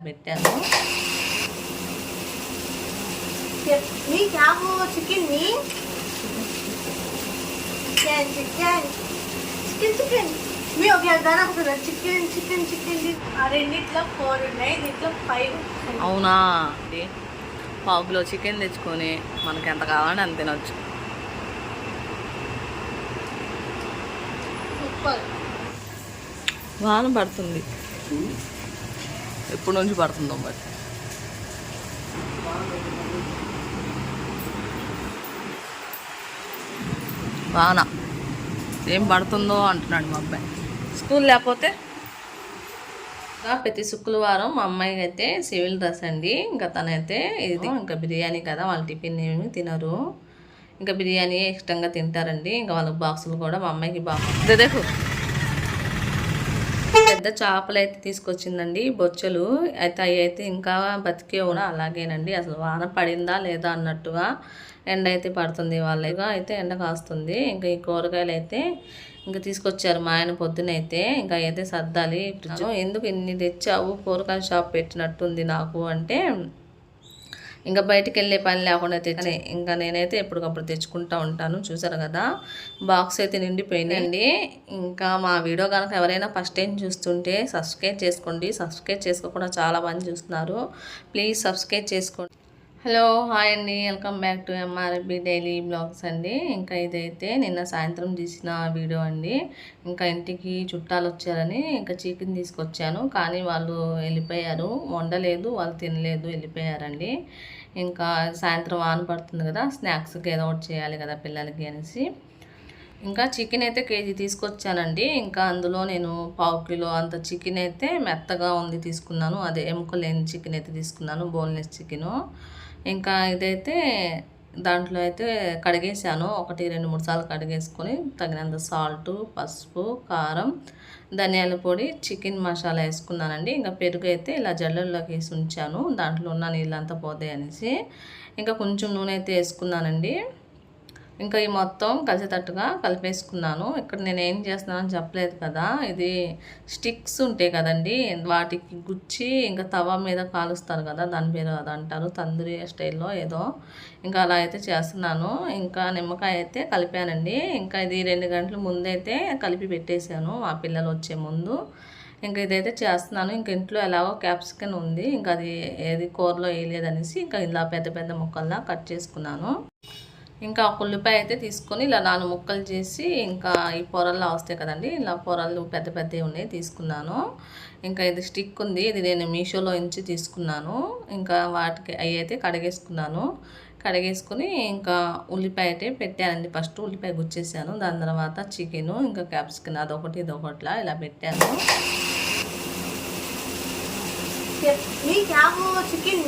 పెట్టాను. Chicken chicken chicken chicken chicken మీ ఒకే దాదాపు చికెన్ చికెన్ చికెన్ రెండిట్లో ఫోర్ ఉన్నాయి దీంట్లో ఫైవ్ అవునా? పావు కిలో చికెన్ తెచ్చుకొని మనకి ఎంత కావాలంటే అంత తినొచ్చు. సూపర్ వాన పడుతుంది. Hmm? ఎప్పటి నుంచి పడుతుందో మరి. వాన. ఏం పడుతుందో అంటున్నాడు మా అబ్బాయి. స్కూల్ లేకపోతే? ప్రతి శుక్రవారం మా అమ్మాయికి అయితే సివిల్ డ్రెస్ అండి. ఇంకా తనైతే ఇది ఇంకా బిర్యానీ కదా వాళ్ళ టిఫిన్ ఏమి తినరు. ఇంకా బిర్యానీ ఇష్టంగా తింటారండి. ఇంకా వాళ్ళకి బాక్సులు కూడా మా అమ్మాయికి బాక్స్. దేకు పెద్ద చేపలు అయితే తీసుకొచ్చిందండి. బొచ్చలు అయితే అవి అయితే ఇంకా బతికే కూడా అలాగేనండి. అసలు వాన పడిందా లేదా అన్నట్టుగా ఎండ అయితే పడుతుంది వాళ్ళగా. అయితే ఎండ కాస్తుంది. ఇంకా ఈ కూరగాయలు అయితే ఇంకా తీసుకొచ్చారు మా ఆయన పొద్దునైతే ఇంకా అయితే సర్దాలి. ఎందుకు ఇన్ని తెచ్చావు? కూరగాయల షాప్ పెట్టినట్టుంది నాకు అంటే ఇంకా బయటికి వెళ్ళే పని లేకుండా తెచ్చి ఇంకా నేనైతే ఎప్పటికప్పుడు తెచ్చుకుంటా ఉంటాను. చూసారు కదా? బాక్స్ అయితే నిండిపోయిందండి ఇంకా మా వీడియో కనుక ఎవరైనా ఫస్ట్ టైం చూస్తుంటే సబ్స్క్రైబ్ చేసుకోండి. సబ్స్క్రైబ్ చేసుకోకుండా చాలా మంది చూస్తున్నారు. ప్లీజ్ సబ్స్క్రైబ్ చేసుకోండి. హలో హాయ్ అండి. Welcome back to MRB daily blogs అండి. ఇంకా ఇదైతే నిన్న సాయంత్రం తీసిన వీడియో అండి. ఇంకా ఇంటికి చుట్టాలు వచ్చారని ఇంకా చికెన్ తీసుకొచ్చాను. కానీ వాళ్ళు వెళ్ళిపోయారు. వండలేదు వాళ్ళు తినలేదు వెళ్ళిపోయారండి. ఇంకా సాయంత్రం వాన పడుతుంది కదా స్నాక్స్కి ఏదో ఒకటి చేయాలి కదా పిల్లలకి అనేసి. ఇంకా చికెన్ అయితే కేజీ తీసుకొచ్చానండి. ఇంకా అందులో నేను పావు కిలో అంత చికెన్ అయితే మెత్తగా ఉంది తీసుకున్నాను. అదే ఎముక లేని చికెన్ అయితే తీసుకున్నాను బోన్లెస్ చికెను. ఇంకా ఇదైతే దాంట్లో అయితే కడిగేసాను. ఒకటి రెండు మూడు సార్లు కడిగేసుకొని తగినంత సాల్ట్ పసుపు కారం ధనియాల పొడి చికెన్ మసాలా వేసుకున్నానండి. ఇంకా పెరుగు అయితే ఇలా జల్లల్లోకి వేసి ఉంచాను. దాంట్లో ఉన్న నీళ్ళంతా పోతాయి అనేసి. ఇంకా కొంచెం నూనె అయితే వేసుకున్నానండి. ఇంకా ఈ మొత్తం కలిసేటట్టుగా కలిపేసుకున్నాను. ఇక్కడ నేను ఏం చేస్తున్నానని చెప్పలేదు కదా. ఇది స్టిక్స్ ఉంటాయి కదండి. వాటికి గుచ్చి ఇంకా తవా మీద కాలుస్తారు కదా. దాని పేరు అది అంటారు. తందూరి స్టైల్లో ఏదో. ఇంకా అలా అయితే చేస్తున్నాను. ఇంకా నిమ్మకాయ అయితే కలిపానండి. ఇంకా ఇది రెండు గంటల ముందైతే కలిపి పెట్టేశాను. మా పిల్లలు వచ్చే ముందు. ఇంకా ఇదైతే చేస్తున్నాను. ఇంక ఇంట్లో ఎలాగో క్యాప్సికన్ ఉంది. ఇంకా అది ఏది కూరలో వేయలేదనేసి ఇంకా ఇలా పెద్ద పెద్ద ముక్కల్లా కట్ చేసుకున్నాను. ఇంకా ఒక ఉల్లిపాయ అయితే తీసుకొని ఇలా నాలుగు ముక్కలు చేసి ఇంకా ఈ పొరల్లో వస్తాయి కదండి ఇలా పొరలు పెద్ద పెద్దవి ఉన్నాయి తీసుకున్నాను. ఇంకా ఇది స్టిక్ ఉంది ఇది నేను మీషోలో నుంచి తీసుకున్నాను. ఇంకా వాటికి అవి అయితే కడిగేసుకున్నాను. కడిగేసుకుని ఇంకా ఉల్లిపాయ అయితే పెట్టానండి. ఫస్ట్ ఉల్లిపాయ గుచ్చేసాను దాని తర్వాత చికెను ఇంకా క్యాప్సికన్ అదొకటి ఇదొకట్లా ఇలా పెట్టాను. మీ చికెన్.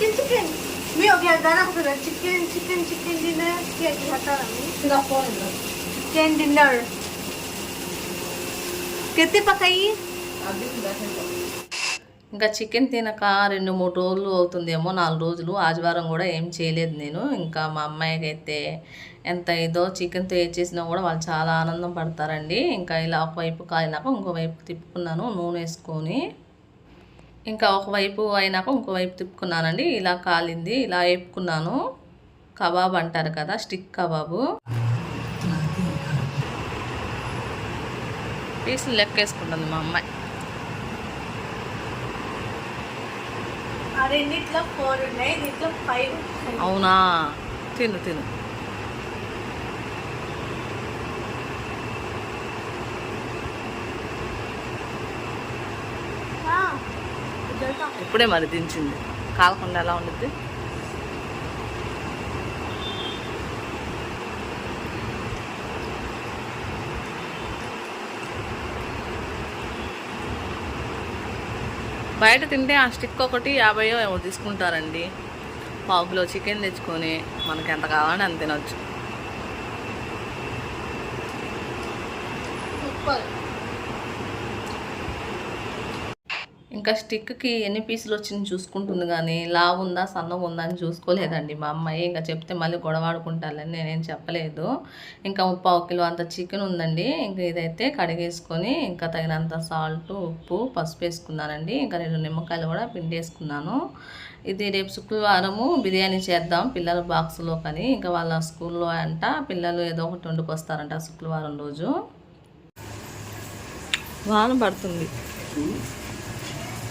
वो चिकन मी चिकन चिकन चिकन चिकन मी ఒక దాని ఒక చికెన్ చికెన్ చికెన్ డిన్నర్ खाता चिकन डिनर कितने पकाई ఇంకా చికెన్ తినక రెండు మూడు రోజులు అవుతుందేమో నాలుగు రోజులు ఆదివారం కూడా ఏం చేయలేదు నేను ఇంకా మా అమ్మాయికి అయితే ఎంత ఇదో చికెన్తో ఏ చేసినా కూడా వాళ్ళు చాలా ఆనందం పడతారండి ఇంకా ఇలా ఒకవైపు కాలినాక ఇంకోవైపు తిప్పుకున్నాను నూనె వేసుకొని ఇంకా ఒకవైపు అయినాక ఇంకోవైపు తిప్పుకున్నానండి. ఇలా కాలింది ఇలా వేపుకున్నాను కబాబ్ అంటారు కదా స్టిక్ కబాబు. పీసులు లెక్క వేసుకుంటుంది మా అమ్మాయి. అవునా? తిను తిను. ఇప్పుడే మరి దించింది. కాలకుండా ఎలా ఉండుద్ది? బయట తింటే ఆ స్టిక్ ఒకటి యాభైయో ఏమో తీసుకుంటారండి. పావుకిలో చికెన్ తెచ్చుకొని మనకి ఎంత కావాలని అంత తినొచ్చు. సూపర్. ఇంకా స్టిక్కి ఎన్ని పీసులు వచ్చింది చూసుకుంటుంది కానీ లావు ఉందా సన్నగా ఉందా అని చూసుకోలేదండి మా అమ్మాయి. ఇంకా చెప్తే మళ్ళీ గొడవాడుకుంటారని నేనేం చెప్పలేదు. ఇంకా ముప్పావు కిలో అంత చికెన్ ఉందండి. ఇంకా ఇదైతే కడిగేసుకొని ఇంకా తగినంత సాల్ట్ ఉప్పు పసుపు వేసుకున్నానండి. ఇంకా రెండు నిమ్మకాయలు కూడా పిండి వేసుకున్నాను. ఇది రేపు శుక్రవారము బిర్యానీ చేద్దాం పిల్లల బాక్స్లో కానీ. ఇంకా వాళ్ళ స్కూల్లో అంట పిల్లలు ఏదో ఒకటి వండుకొస్తారంట శుక్రవారం రోజు. వాన పడుతుంది.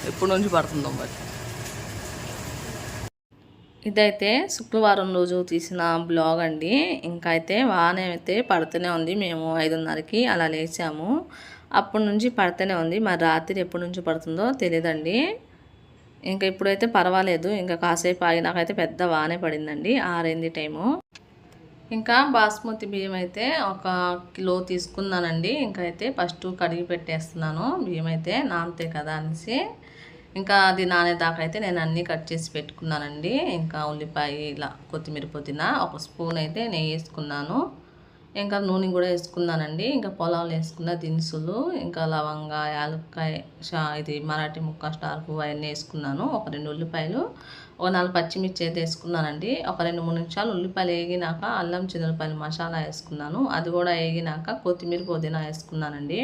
ఎప్పటి నుంచి పడుతుందో మరి? ఇదైతే శుక్రవారం రోజు తీసిన బ్లాగ్ అండి. ఇంకా అయితే వాన అయితే పడుతూనే ఉంది. మేము ఐదున్నరకి అలా లేచాము. అప్పటి నుంచి పడుతూనే ఉంది. మరి రాత్రి ఎప్పటి నుంచి పడుతుందో తెలియదండి ఇంకా ఇప్పుడైతే పర్వాలేదు. ఇంకా కాసేపు ఆగినాకైతే పెద్ద వానే పడిందండి. ఆరైంది టైము. ఇంకా బాస్మతి బియ్యం అయితే ఒక కిలో తీసుకున్నానండి. ఇంకా అయితే ఫస్ట్ కడిగి పెట్టేస్తున్నాను. బియ్యం అయితే నానితే కదా అనేసి. ఇంకా అది నానేదాకా అయితే నేను అన్నీ కట్ చేసి పెట్టుకున్నానండి. ఇంకా ఉల్లిపాయ ఇలా కొత్తిమీర పుదీనా ఒక స్పూన్ అయితే నెయ్యి వేసుకున్నాను. ఇంకా నూనె కూడా వేసుకున్నానండి. ఇంకా పొలాలు వేసుకున్న దినుసులు ఇంకా లవంగ యాలక్కాయ షా ఇది మరాఠీ ముక్క స్టార్ పువ్వు అవన్నీ వేసుకున్నాను. ఒక రెండు ఉల్లిపాయలు ఒక నాలుగు పచ్చిమిర్చి అయితే వేసుకున్నానండి. ఒక రెండు మూడు నిమిషాలు ఉల్లిపాయలు వేగినాక అల్లం చిన్నపాయలు మసాలా వేసుకున్నాను. అది కూడా వేగినాక కొత్తిమీర పుదీనా వేసుకున్నానండి.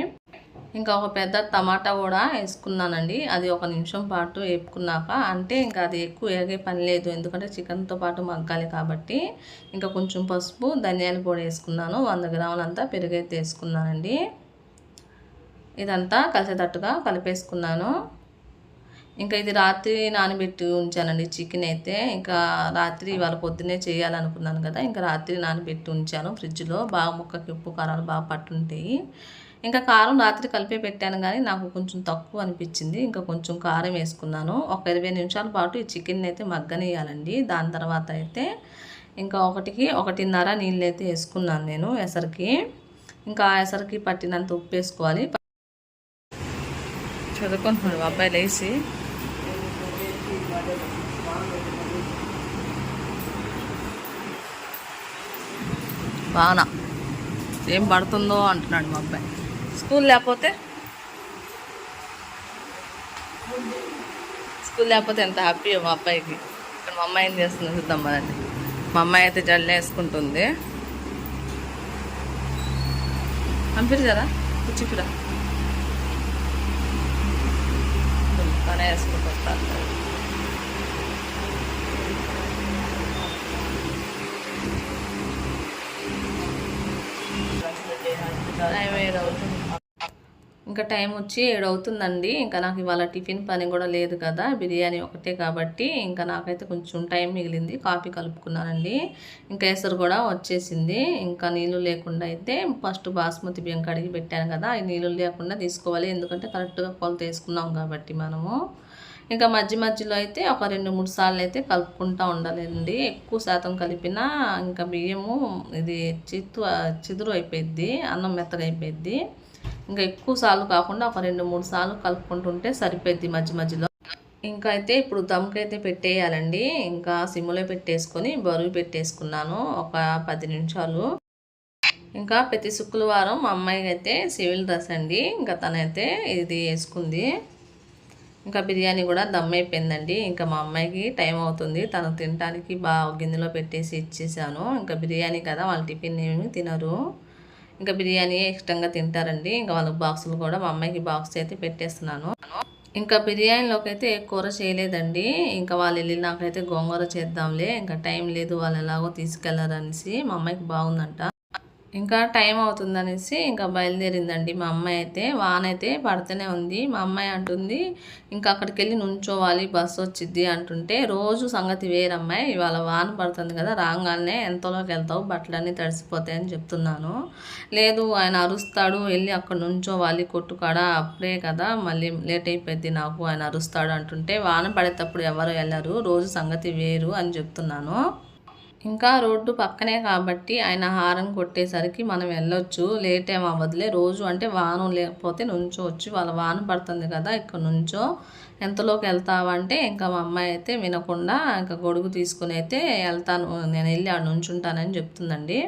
ఇంకా ఒక పెద్ద టమాటా కూడా వేసుకున్నానండి. అది ఒక నిమిషం పాటు వేపుకున్నాక అంటే ఇంకా అది ఎక్కువ వేగే పని లేదు. ఎందుకంటే చికెన్తో పాటు మగ్గాలి కాబట్టి. ఇంకా కొంచెం పసుపు ధనియాల పొడి వేసుకున్నాను. వంద గ్రాములంతా పెరుగైతే వేసుకున్నానండి. ఇదంతా కలిసేటట్టుగా కలిపేసుకున్నాను. ఇంకా ఇది రాత్రి నానబెట్టి ఉంచానండి చికెన్ అయితే. ఇంకా రాత్రి ఇవాళ పొద్దున్నే చేయాలనుకున్నాను కదా. ఇంకా రాత్రి నానబెట్టి ఉంచాను ఫ్రిడ్జ్లో. బాగా ముక్కకి ఉప్పు కారాలు బాగా పట్టుంటాయి. ఇంకా కారం రాత్రి కలిపి పెట్టాను కానీ నాకు కొంచెం తక్కువ అనిపించింది. ఇంకా కొంచెం కారం వేసుకున్నాను. ఒక ఇరవై నిమిషాల పాటు ఈ చికెన్ అయితే మగ్గనియాలండి దాని తర్వాత అయితే ఇంకా ఒకటికి ఒకటిన్నర నీళ్ళు అయితే వేసుకున్నాను నేను ఎసరికి. ఇంకా ఆ ఎసరికి పట్టినంత ఉప్పు వేసుకోవాలి. చదువుకుంటున్నాడు అబ్బాయి లేచి. బాగా ఏం పడుతుందో అంటున్నాడు మా అబ్బాయి. స్కూల్ లేకపోతే? స్కూల్ లేకపోతే ఎంత హ్యాపీ మా అబ్బాయికి? ఇక్కడ మా అమ్మాయి ఏం చేస్తుంది చూద్దాం మరండి మా అమ్మాయి అయితే జల్లు వేసుకుంటుంది. పంపించారా కూర్చుకురా తనే వేసుకుంటారు టైం అవుతుంది ఇంకా టైం వచ్చి ఏడు అవుతుందండి ఇంకా నాకు ఇవాళ టిఫిన్ పని కూడా లేదు కదా బిర్యానీ ఒకటే కాబట్టి ఇంకా నాకైతే కొంచెం టైం మిగిలింది. కాఫీ కలుపుకున్నానండి. ఇంకా ఎసరు కూడా వచ్చేసింది. ఇంకా నీళ్ళు లేకుండా అయితే ఫస్ట్ బాస్మతి బియ్యం కడిగి పెట్టాను కదా ఈ నీళ్ళు లేకుండా తీసుకోవాలి. ఎందుకంటే కరెక్ట్గా కొలత వేసుకున్నాం కాబట్టి మనము. ఇంకా మధ్య మధ్యలో అయితే ఒక రెండు మూడు సార్లు అయితే కలుపుకుంటూ ఉండాలండి. ఎక్కువ శాతం కలిపినా ఇంకా బియ్యము ఇది చిత్తు చిదురు అయిపోయింది అన్నం మెత్తగా అయిపోయింది ఇంకా ఎక్కువ సార్లు కాకుండా ఒక రెండు మూడు సార్లు కలుపుకుంటుంటే సరిపోద్ది మధ్య మధ్యలో. ఇంకా అయితే ఇప్పుడు దమ్కైతే పెట్టేయాలండి. ఇంకా సిమ్లో పెట్టేసుకొని బరువు పెట్టేసుకున్నాను ఒక పది నిమిషాలు. ఇంకా ప్రతి శుక్రవారం మా అమ్మాయికి అయితే సివిల్ డ్రెస్ అండి. ఇంకా తనైతే ఇది వేసుకుంది. ఇంకా బిర్యానీ కూడా దమ్ అయిపోయిందండి. ఇంకా మా అమ్మాయికి టైం అవుతుంది. తను తినడానికి బాగా గిన్నెలో పెట్టేసి ఇచ్చేసాను. ఇంకా బిర్యానీ కదా వాళ్ళ టిఫిన్ ఏమి తినరు. ఇంకా బిర్యానీ ఇష్టంగా తింటారండి. ఇంకా వాళ్ళకి బాక్సులు కూడా మా అమ్మాయికి బాక్స్ అయితే పెట్టేస్తున్నాను. ఇంకా బిర్యానీలోకి అయితే ఏ కూర చేయలేదండి. ఇంకా వాళ్ళు వెళ్ళి నాకైతే గోంగూర చేద్దాంలే. ఇంకా టైం లేదు వాళ్ళు ఎలాగో తీసుకెళ్ళారనేసి మా అమ్మాయికి బాగుందంట. ఇంకా టైం అవుతుందనేసి ఇంకా బయలుదేరిందండి మా అమ్మాయి అయితే. వాన అయితే పడుతూనే ఉంది. మా అమ్మాయి అంటుంది ఇంకా అక్కడికి వెళ్ళి నుంచోవాలి బస్సు వచ్చిద్ది అంటుంటే రోజు సంగతి వేరమ్మాయి ఇవాళ వాన పడుతుంది కదా రాగానే ఎంతలోకి వెళ్తావు బట్టలన్నీ తడిసిపోతాయని చెప్తున్నాను. లేదు ఆయన అరుస్తాడు వెళ్ళి అక్కడ నుంచోవాలి కొట్టుకాడ అప్పుడే కదా మళ్ళీ లేట్ అయిపోద్ది నాకు ఆయన అరుస్తాడు అంటుంటే వాన పడేటప్పుడు ఎవరు వెళ్ళరు రోజు సంగతి వేరు అని చెప్తున్నాను. ఇంకా రోడ్డు పక్కనే కాబట్టి ఆయన హారం కొట్టేసరికి మనం వెళ్ళొచ్చు లేట్ ఏం అవ్వదులే. రోజు అంటే వానం లేకపోతే నుంచోవచ్చు. వాళ్ళ వాన పడుతుంది కదా ఇక్కడ నుంచో. ఎంతలోకి వెళ్తావంటే ఇంకా మా అమ్మాయి అయితే వినకుండా ఇంకా గొడుగు తీసుకుని అయితే వెళ్తాను. నేను వెళ్ళి ఆడ నుంచుంటానని చెప్తుందండి.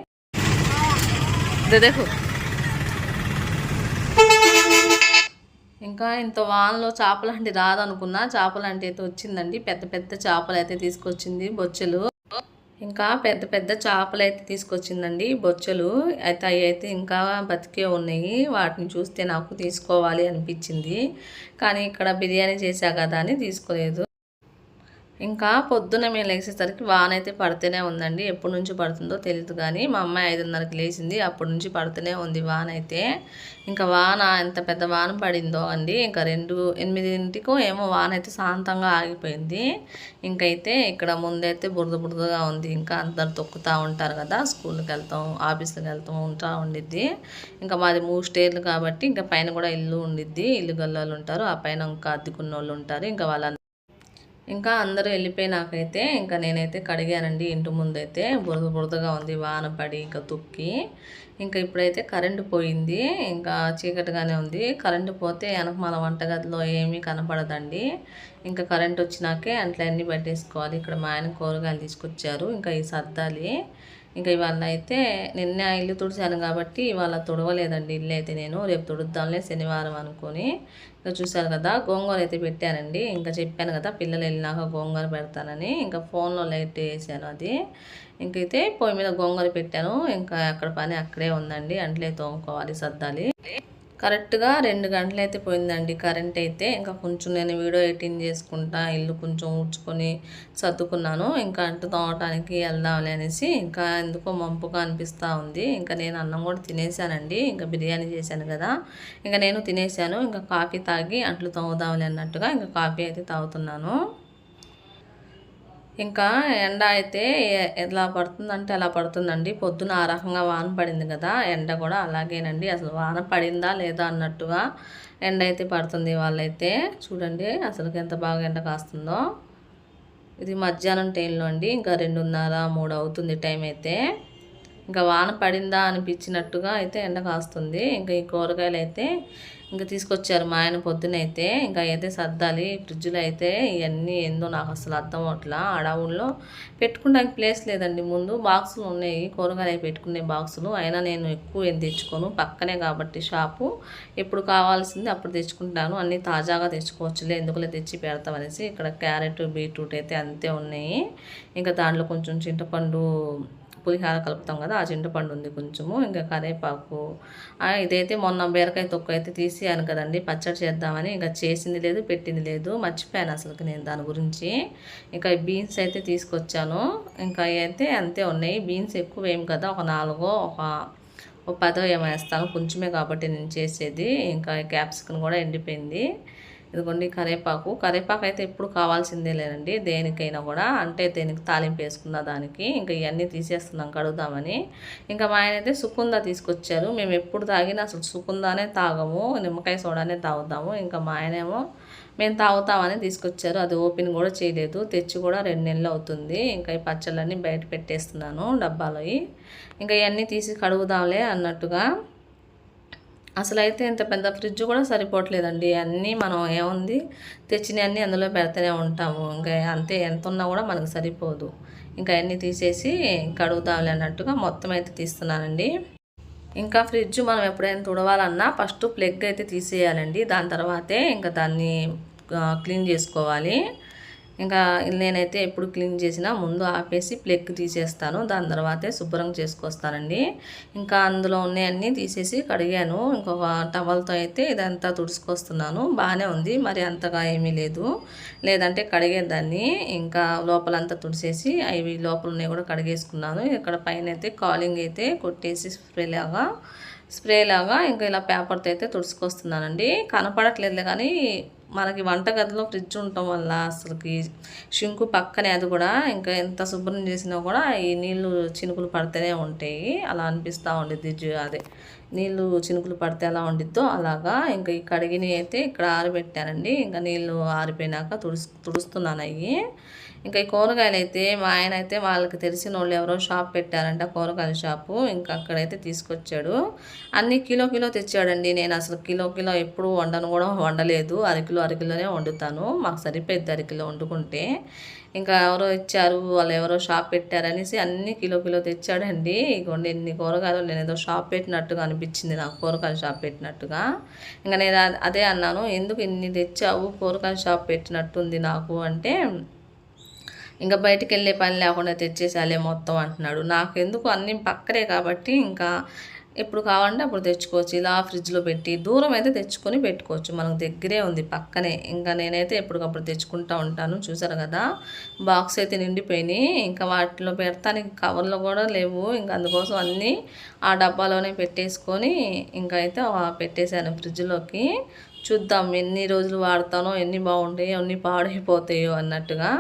ఇంకా ఇంత వానలో చేపలంటి రాదనుకున్నా చేపలంటి అయితే వచ్చిందండి. పెద్ద పెద్ద చేపలు అయితే తీసుకొచ్చింది బొచ్చెలు. ఇంకా పెద్ద పెద్ద చేపలు అయితే తీసుకొచ్చిందండి బొచ్చలు అయితే అవి అయితే ఇంకా బతికే ఉన్నాయి. వాటిని చూస్తే నాకు తీసుకోవాలి అనిపించింది. కానీ ఇక్కడ బిర్యానీ చేశా కదా అని తీసుకోలేదు. ఇంకా పొద్దున్న మేము లేచేసరికి వాన అయితే పడుతూనే ఉందండి. ఎప్పటి నుంచి పడుతుందో తెలియదు కానీ మా అమ్మాయి ఐదున్నరకి లేచింది. అప్పటి నుంచి పడుతూనే ఉంది వాన అయితే. ఇంకా వాన ఎంత పెద్ద వాన పడిందో అండి. ఇంకా రెండు ఎనిమిదింటికో ఏమో వాన అయితే శాంతంగా ఆగిపోయింది. ఇంకైతే ఇక్కడ ముందైతే బురద బురదగా ఉంది. ఇంకా అందరు తొక్కుతూ ఉంటారు కదా స్కూల్కి వెళ్తాం ఆఫీస్కి వెళ్తాం ఉంటా ఉండిద్ది. ఇంకా మాది మూడు స్టేర్లు కాబట్టి ఇంకా పైన కూడా ఇల్లు ఉండిద్ది. ఇల్లు గల్లోళ్ళు ఉంటారు ఆ పైన ఇంకా అద్దెకున్న వాళ్ళు ఉంటారు. ఇంకా వాళ్ళ ఇంకా అందరూ వెళ్ళిపోయినాకైతే ఇంకా నేనైతే కడిగానండి. ఇంటి ముందైతే బురద బురదగా ఉంది వాన పడి ఇంకా తుక్కి. ఇంకా ఇప్పుడైతే కరెంటు పోయింది. ఇంకా చీకటిగానే ఉంది. కరెంటు పోతే వెనక మన వంటగదిలో ఏమీ కనపడదండి. ఇంకా కరెంట్ వచ్చినాకే అట్లన్నీ పెట్టేసుకోవాలి. ఇక్కడ మా ఆయన కూరగాయలు తీసుకొచ్చారు. ఇంకా ఈ సర్దాలి ఇంకా ఇవాళ అయితే నిన్న ఇల్లు తుడిచాను కాబట్టి ఇవాళ తుడవలేదండి ఇల్లు అయితే నేను. రేపు తుడుద్దాంలే శనివారం అనుకొని. ఇంకా చూశారు కదా గోంగూర అయితే పెట్టానండి. ఇంకా చెప్పాను కదా పిల్లలు వెళ్ళినాక గోంగూర పెడతానని. ఇంకా ఫోన్లో లైట్ వేసాను అది. ఇంకైతే పొయ్యి మీద గోంగూర పెట్టాను. ఇంకా అక్కడ పని అక్కడే ఉందండి. అంట్లే తోముకోవాలి సర్దాలి. కరెక్ట్గా రెండు గంటలు అయితే పోయిందండి కరెంట్ అయితే ఇంకా కొంచెం నేను వీడియో ఎడిటింగ్ చేసుకుంటా ఇల్లు కొంచెం ఊడ్చుకొని సర్దుకున్నాను. ఇంకా అంటు తోమటానికి వెళ్దాంలే అనేసి ఇంకా ఎందుకో మంపుగా అనిపిస్తూ ఉంది. ఇంకా నేను అన్నం కూడా తినేసానండి. ఇంకా బిర్యానీ చేశాను కదా. ఇంకా నేను తినేసాను. ఇంకా కాఫీ తాగి అంట్లు తోముదాంలే అన్నట్టుగా ఇంకా కాఫీ అయితే తాగుతున్నాను. ఇంకా ఎండ అయితే ఎలా పడుతుందంటే ఎలా పడుతుందండి. పొద్దున ఆ రకంగా వాన పడింది కదా ఎండ కూడా అలాగేనండి. అసలు వాన పడిందా లేదా అన్నట్టుగా ఎండ అయితే పడుతుంది వాళ్ళైతే. చూడండి అసలు ఎంత బాగా ఎండ కాస్తుందో. ఇది మధ్యాహ్నం టైంలో అండి. ఇంకా రెండున్నర మూడు అవుతుంది టైం అయితే. ఇంకా వాన పడిందా అనిపించినట్టుగా అయితే ఎండ కాస్తుంది. ఇంకా ఈ కూరగాయలు అయితే ఇంకా తీసుకొచ్చారు మా ఆయన పొద్దునైతే. ఇంకా అయితే సర్దాలి ఫ్రిడ్జ్లో అయితే ఇవన్నీ ఏందో నాకు అసలు అర్థం అవట్లా. అడవుల్లో పెట్టుకోవడానికి ప్లేస్ లేదండి. ముందు బాక్సులు ఉన్నాయి కూరగాయలు పెట్టుకునే బాక్సులు. అయినా నేను ఎక్కువ ఏం తెచ్చుకోను. పక్కనే కాబట్టి షాపు. ఎప్పుడు కావాల్సింది అప్పుడు తెచ్చుకుంటాను. అన్నీ తాజాగా తెచ్చుకోవచ్చులే ఎందుకులే తెచ్చి పెడతామనేసి ఇక్కడ క్యారెట్ బీట్రూట్ అయితే అంతే ఉన్నాయి. ఇంకా దాంట్లో కొంచెం చింతపండు పులిహార కలుపుతాం కదా ఆ చింతపండు ఉంది కొంచెము ఇంకా కరివేపాకు ఇదైతే మొన్న బీరకాయ తొక్కు అయితే తీసేయాను కదండి పచ్చడి చేద్దామని. ఇంకా చేసింది లేదు పెట్టింది లేదు మర్చిపోయాను అసలుకి నేను దాని గురించి. ఇంకా బీన్స్ అయితే తీసుకొచ్చాను. ఇంకా అయితే అంతే ఉన్నాయి. బీన్స్ ఎక్కువ ఏం కదా ఒక నాలుగో ఒక ఒక పదో ఏమేస్తాను వేస్తాను. కొంచెమే కాబట్టి నేను చేసేది. ఇంకా క్యాప్సికన్ కూడా ఎండిపోయింది. ఇదిగోండి కరేపాకు. కరేపాకు అయితే ఎప్పుడు కావాల్సిందే లేదండి. దేనికైనా కూడా అంటే దేనికి తాలింపు వేసుకున్న దానికి ఇంకా ఇవన్నీ తీసేస్తున్నాం కడుగుదామని. ఇంకా మా ఆయన అయితే సుకుంద తీసుకొచ్చారు. మేము ఎప్పుడు తాగినా అసలు సుకుందానే తాగము నిమ్మకాయ సోడానే తాగుతాము. ఇంకా మా ఆయనేమో మేము తాగుతామని తీసుకొచ్చారు. అది ఓపెన్ కూడా చేయలేదు. తెచ్చి కూడా రెండు నెలలు అవుతుంది. ఇంకా ఈ పచ్చళ్ళన్నీ బయట పెట్టేస్తున్నాను డబ్బాలో ఇంకా ఇవన్నీ తీసి కడుగుదాంలే అన్నట్టుగా అసలు అయితే ఇంత పెద్ద ఫ్రిడ్జ్ కూడా సరిపోవట్లేదండి. అన్నీ మనం ఏముంది? తెచ్చినవన్నీ అందులో పెడుతూనే ఉంటాము. ఇంకా అంతే ఎంత ఉన్నా కూడా మనకు సరిపోదు. ఇంకా అన్నీ తీసేసి కడుగుదాంలే అన్నట్టుగా మొత్తం అయితే తీస్తున్నానండి. ఇంకా ఫ్రిడ్జ్ మనం ఎప్పుడైనా తుడవాలన్నా ఫస్ట్ ప్లగ్ అయితే తీసేయాలండి. దాని తర్వాతే ఇంకా దాన్ని క్లీన్ చేసుకోవాలి. ఇంకా నేనైతే ఎప్పుడు క్లీన్ చేసినా ముందు ఆపేసి ప్లగ్ తీసేస్తాను. దాని తర్వాతే శుభ్రం చేసుకొస్తానండి. ఇంకా అందులో ఉన్నాయన్నీ తీసేసి కడిగాను. ఇంకొక టవల్తో అయితే ఇదంతా తుడుచుకొస్తున్నాను. బాగానే ఉంది. మరి అంతగా ఏమీ లేదు. లేదంటే కడిగేదాన్ని. ఇంకా లోపలంతా తుడిచేసి అవి లోపల ఉన్నాయి కూడా కడిగేసుకున్నాను. ఇక్కడ పైన అయితే కాలింగ్ అయితే కొట్టేసి స్ప్రేలాగా స్ప్రే లాగా ఇంకా ఇలా పేపర్తో అయితే తుడుచుకొస్తున్నానండి. కనపడట్లేదులే కానీ మనకి వంటగదిలో ఫ్రిడ్జ్ ఉండటం వల్ల అసలుకి షింకు పక్కనే అది కూడా ఇంకా ఎంత శుభ్రం చేసినా కూడా ఈ నీళ్ళు చినుకులు పడితేనే ఉంటాయి. అలా అనిపిస్తూ ఉండిద్ది అదే. నీళ్ళు చినుకులు పడితే ఎలా ఉండిద్దో అలాగా ఇంకా ఈ కడిగినవి అయితే ఇక్కడ ఆరిపెట్టానండి ఇంకా నీళ్ళు ఆరిపోయినాక తుడుస్ తుడుస్తున్నాను అవి ఇంకా ఈ కూరగాయలు అయితే మా ఆయన అయితే వాళ్ళకి తెలిసిన వాళ్ళు ఎవరో షాప్ పెట్టారంట కూరగాయల షాపు. ఇంకా అక్కడైతే తీసుకొచ్చాడు. అన్ని కిలో కిలో తెచ్చాడండి. నేను అసలు కిలో కిలో ఎప్పుడు వండను కూడా వండలేదు. అరకిలో అరకిలోనే వండుతాను. మాకు సరిపోయింది అరకిలో వండుకుంటే. ఇంకా ఎవరో ఇచ్చారు వాళ్ళు ఎవరో షాప్ పెట్టారనేసి అన్ని కిలో కిలో తెచ్చాడండి. ఇగోండి ఎన్ని కూరగాయలు నేను ఏదో షాప్ పెట్టినట్టుగా అనిపించింది నాకు కూరగాయల షాప్ పెట్టినట్టుగా. ఇంకా నేను అదే అన్నాను ఎందుకు ఇన్ని తెచ్చావు? కూరగాయల షాప్ పెట్టినట్టుంది నాకు. అంటే ఇంకా బయటకు వెళ్ళే పని లేకుండా తెచ్చేసాలే మొత్తం అంటున్నాడు. నాకు ఎందుకు అన్ని పక్కనే కాబట్టి ఇంకా ఎప్పుడు కావాలంటే అప్పుడు తెచ్చుకోవచ్చు. ఇలా ఫ్రిడ్జ్లో పెట్టి దూరం అయితే తెచ్చుకొని పెట్టుకోవచ్చు. మనకు దగ్గరే ఉంది పక్కనే. ఇంకా నేనైతే ఎప్పటికప్పుడు తెచ్చుకుంటా ఉంటాను. చూసారు కదా? బాక్స్ అయితే నిండిపోయినాయి. ఇంకా వాటిలో పెడతానికి కవర్లు కూడా లేవు. ఇంకా అందుకోసం అన్నీ ఆ డబ్బాలోనే పెట్టేసుకొని ఇంకా అయితే పెట్టేశాను ఫ్రిడ్జ్లోకి. చూద్దాం ఎన్ని రోజులు వాడతానో ఎన్ని బాగుంటాయో ఎన్ని పాడైపోతాయో అన్నట్టుగా.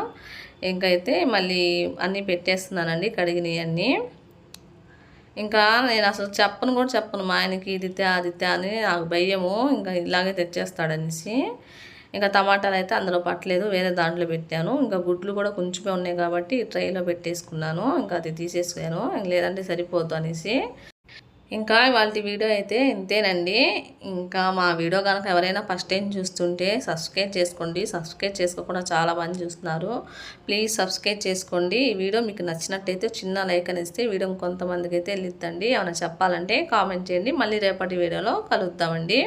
ఇంకైతే మళ్ళీ అన్నీ పెట్టేస్తున్నానండి కడిగినవన్నీ ఇంకా నేను అసలు చెప్పను కూడా చెప్పను మా ఆయనకి ఇది తే అది అని నాకు భయము ఇంకా ఇలాగే తెచ్చేస్తాడనేసి. ఇంకా టమాటాలు అయితే అందులో పట్టలేదు వేరే దాంట్లో పెట్టాను. ఇంకా గుడ్లు కూడా కొంచెమే ఉన్నాయి కాబట్టి ట్రైలో పెట్టేసుకున్నాను ఇంకా అది తీసేసాను లేదంటే సరిపోదు అనేసి. ఇంకా వాళ్ళ వీడియో అయితే ఇంతేనండి. ఇంకా మా వీడియో కనుక ఎవరైనా ఫస్ట్ టైం చూస్తుంటే సబ్స్క్రైబ్ చేసుకోండి. సబ్స్క్రైబ్ చేసుకోకుండా చాలా మంది చూస్తున్నారు. ప్లీజ్ సబ్స్క్రైబ్ చేసుకోండి. ఈ వీడియో మీకు నచ్చినట్టయితే చిన్న లైక్ అనేస్తే ఇస్తే వీడియో కొంతమందికి అయితే వెళ్ళిద్దండి. ఏమైనా చెప్పాలంటే కామెంట్ చేయండి. మళ్ళీ రేపటి వీడియోలో కలుద్దామండి.